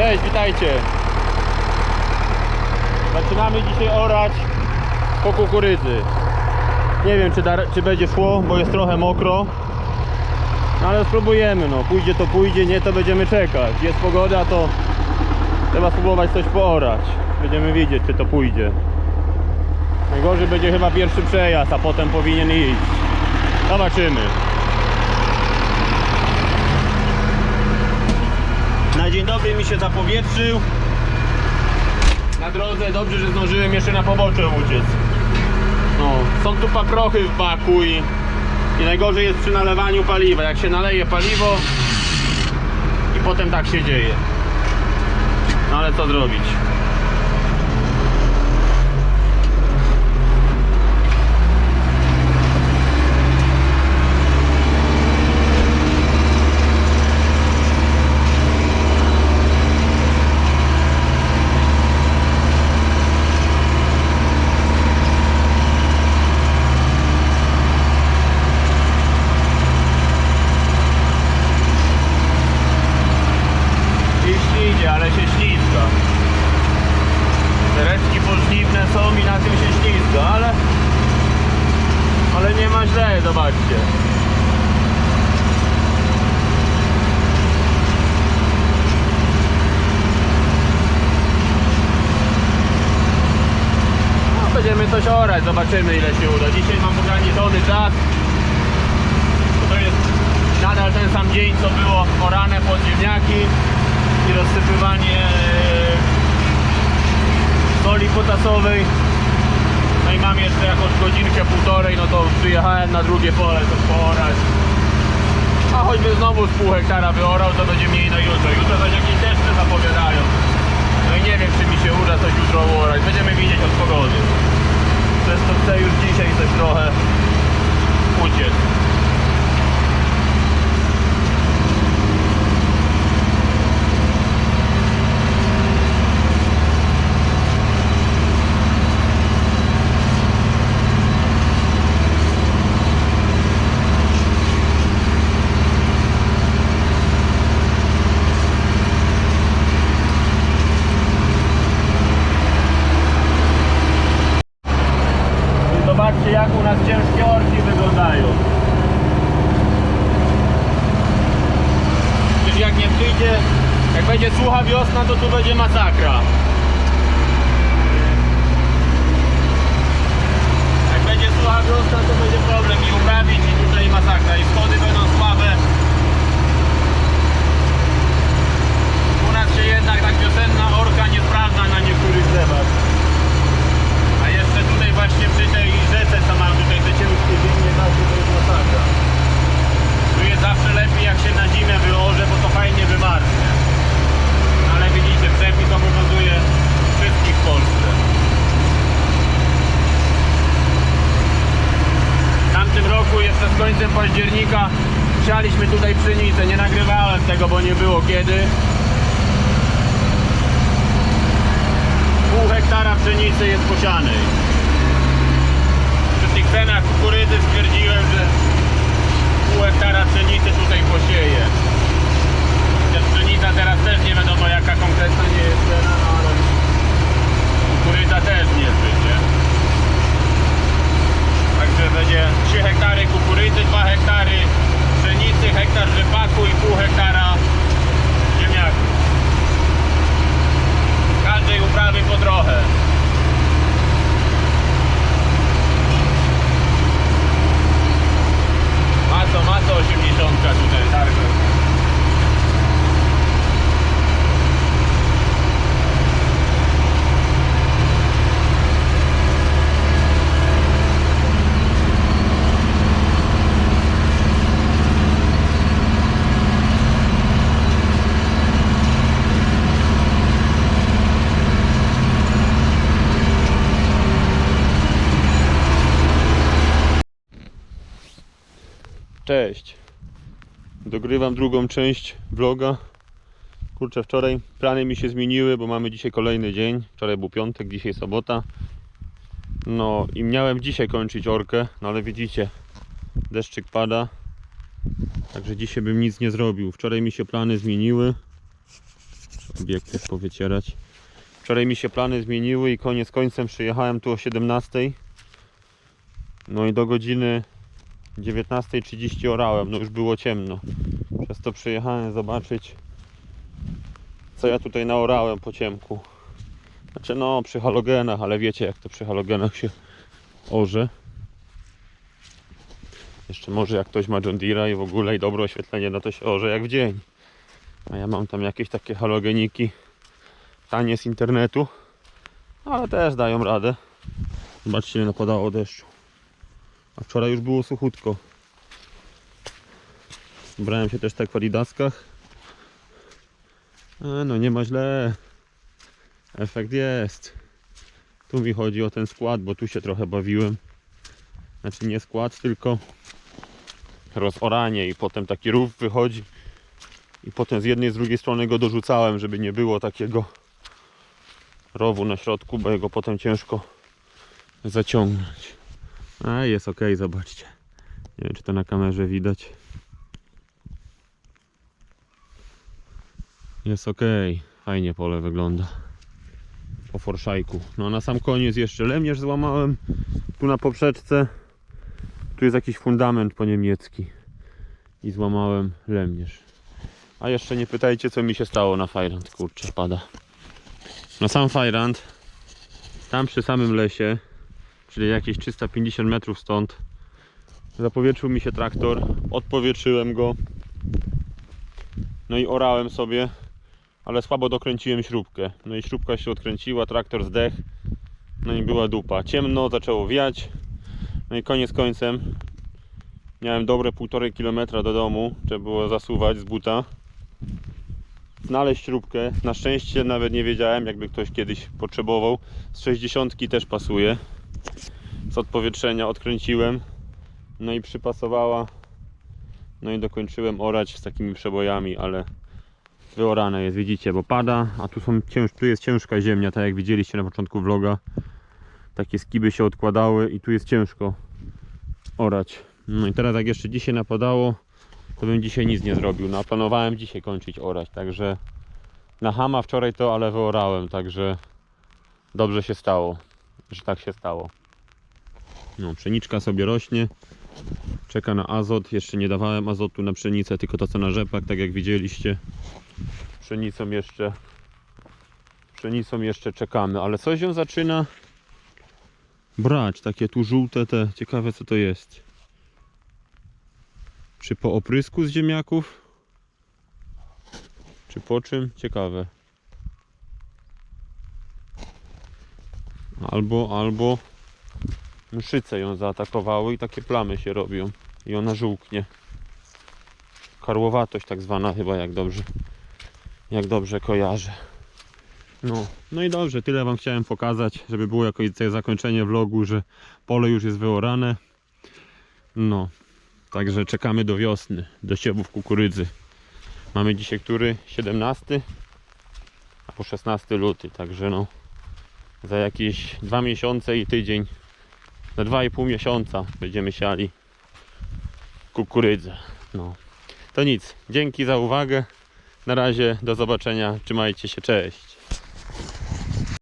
Cześć, witajcie. Zaczynamy dzisiaj orać po kukurydzy. Nie wiem czy, da, czy będzie szło, bo jest trochę mokro. No ale spróbujemy, no. Pójdzie to pójdzie, nie to będziemy czekać. Jest pogoda, to trzeba spróbować coś poorać. Będziemy widzieć czy to pójdzie. Najgorzej będzie chyba pierwszy przejazd, a potem powinien iść. Zobaczymy. Dzień dobry mi się zapowietrzył. Na drodze dobrze, że zdążyłem jeszcze na pobocze uciec. No, są tu paprochy w baku i, i najgorzej jest przy nalewaniu paliwa. Jak się naleje paliwo i potem tak się dzieje. No ale co zrobić? Iść idzie, ale się ślizga. Tereczki pożniwne są i na tym się ślizga, ale ale nie ma źle, zobaczcie. No, będziemy coś orać, zobaczymy ile się uda. Dzisiaj mam ograniczony czas. Bo To jest nadal ten sam dzień, co było orane pod ziemniaki i rozsypywanie e, soli potasowej. No i mam jeszcze jakąś godzinkę, półtorej, no to przyjechałem na drugie pole coś poorać. A choćby znowu z pół hektara wyorał, to będzie mniej na jutro. Jutro coś jakieś deszcze zapowiadają. No i nie wiem, czy mi się uda coś jutro uorać. Będziemy widzieć od pogody. Przez to chcę już dzisiaj coś trochę uciec. Przyjdzie, jak będzie sucha wiosna, to tu będzie masakra. Jak będzie sucha wiosna, to będzie problem i uprawić i tutaj masakra. I schody będą słabe. U nas się jednak tak wiosenna orka nie sprawdza na niektórych drzewach. A jeszcze tutaj właśnie przy tej rzece, co mam tutaj te ciężkie ziemie, takie to jest masakra. Tu jest zawsze lepiej jak się na zimę wyłoży, bo to fajnie wymarznie. No Ale widzicie, przepis obowiązuje wszystkich w Polsce. W tamtym roku jeszcze z końcem października sialiśmy tutaj pszenicę. Nie nagrywałem tego, bo nie było kiedy. Pół hektara pszenicy jest posianej. Przy tych cenach kukurydzy stwierdziłem, że pół hektara pszenicy tutaj posieję. Chociaż pszenica teraz też nie wiadomo jaka konkretna nie jest cena, no ale kukurydza też niezbyt, nie? Także będzie 3 hektary kukurydzy, 2 hektary pszenicy, hektar rzepaku i pół hektara ziemniaków. Każdej uprawy po trochę. Maco, maco 80 tutaj targę. Cześć. Dogrywam drugą część vloga. Kurczę, wczoraj plany mi się zmieniły, bo mamy dzisiaj kolejny dzień. Wczoraj był piątek, dzisiaj sobota. No i miałem dzisiaj kończyć orkę, no ale widzicie, deszczyk pada. Także dzisiaj bym nic nie zrobił. Wczoraj mi się plany zmieniły. obiektyw powycierać. Wczoraj mi się plany zmieniły i koniec końcem przyjechałem tu o 17. No i do godziny 19.30 orałem, no już było ciemno. Przez to przyjechałem zobaczyć co ja tutaj naorałem po ciemku. Znaczy no przy halogenach, ale wiecie jak to przy halogenach się orze. Jeszcze może jak ktoś ma John Deere'a i w ogóle i dobre oświetlenie, no to się orze jak w dzień. A ja mam tam jakieś takie halogeniki tanie z internetu, ale też dają radę. Zobaczcie ile napadało deszczu. A wczoraj już było suchutko. Brałem się też tak w adidaskach. E, no nie ma źle. Efekt jest. Tu mi chodzi o ten skład, bo tu się trochę bawiłem. Znaczy nie skład, tylko rozoranie i potem taki rów wychodzi. I potem z jednej, z drugiej strony go dorzucałem, żeby nie było takiego rowu na środku, bo jego potem ciężko zaciągnąć. A jest ok, zobaczcie. Nie wiem, czy to na kamerze widać. Jest ok, fajnie pole wygląda. Po forszajku. No na sam koniec jeszcze lemierz złamałem. Tu na poprzeczce. Tu jest jakiś fundament po niemiecki. I złamałem lemierz. A jeszcze nie pytajcie co mi się stało na Fajrand. Kurczę, pada. Na sam Fajrand. Tam przy samym lesie. Czyli jakieś 350 metrów stąd. Zapowietrzył mi się traktor. Odpowietrzyłem go. No i orałem sobie ale słabo dokręciłem śrubkę. No i śrubka się odkręciła, traktor zdech. No i była dupa. Ciemno, zaczęło wiać. No i koniec końcem miałem dobre półtorej kilometra do domu. Trzeba było zasuwać z buta. Znaleźć śrubkę. Na szczęście nawet nie wiedziałem, jakby ktoś kiedyś potrzebował. Z 60 też pasuje. Z odpowietrzenia odkręciłem. No i przypasowała. No i dokończyłem orać z takimi przebojami, ale wyorane jest, widzicie, bo pada, a tu, są tu jest ciężka ziemia, tak jak widzieliście na początku vloga. Takie skiby się odkładały i tu jest ciężko orać. No i teraz jak jeszcze dzisiaj napadało, to bym dzisiaj nic nie zrobił. No a planowałem dzisiaj kończyć orać, także na hama wczoraj to, ale wyorałem, także dobrze się stało, że tak się stało. No, pszeniczka sobie rośnie, czeka na azot. Jeszcze nie dawałem azotu na pszenicę, tylko to co na rzepak, tak jak widzieliście. Pszenicą jeszcze pszenicą jeszcze czekamy, ale coś ją zaczyna brać, takie tu żółte te, ciekawe co to jest. Czy po oprysku z ziemniaków? Czy po czym, ciekawe albo, albo mszyce ją zaatakowały i takie plamy się robią i ona żółknie karłowatość tak zwana chyba jak dobrze jak dobrze kojarzę. No, no i dobrze, tyle Wam chciałem pokazać, żeby było jakoś zakończenie vlogu, że pole już jest wyorane. No, także czekamy do wiosny, do siewów kukurydzy. Mamy dzisiaj który? 17 albo 16 luty, także no za jakieś dwa miesiące i tydzień, za dwa i pół miesiąca będziemy siali kukurydzę. No, to nic, dzięki za uwagę. Na razie, do zobaczenia, trzymajcie się, cześć.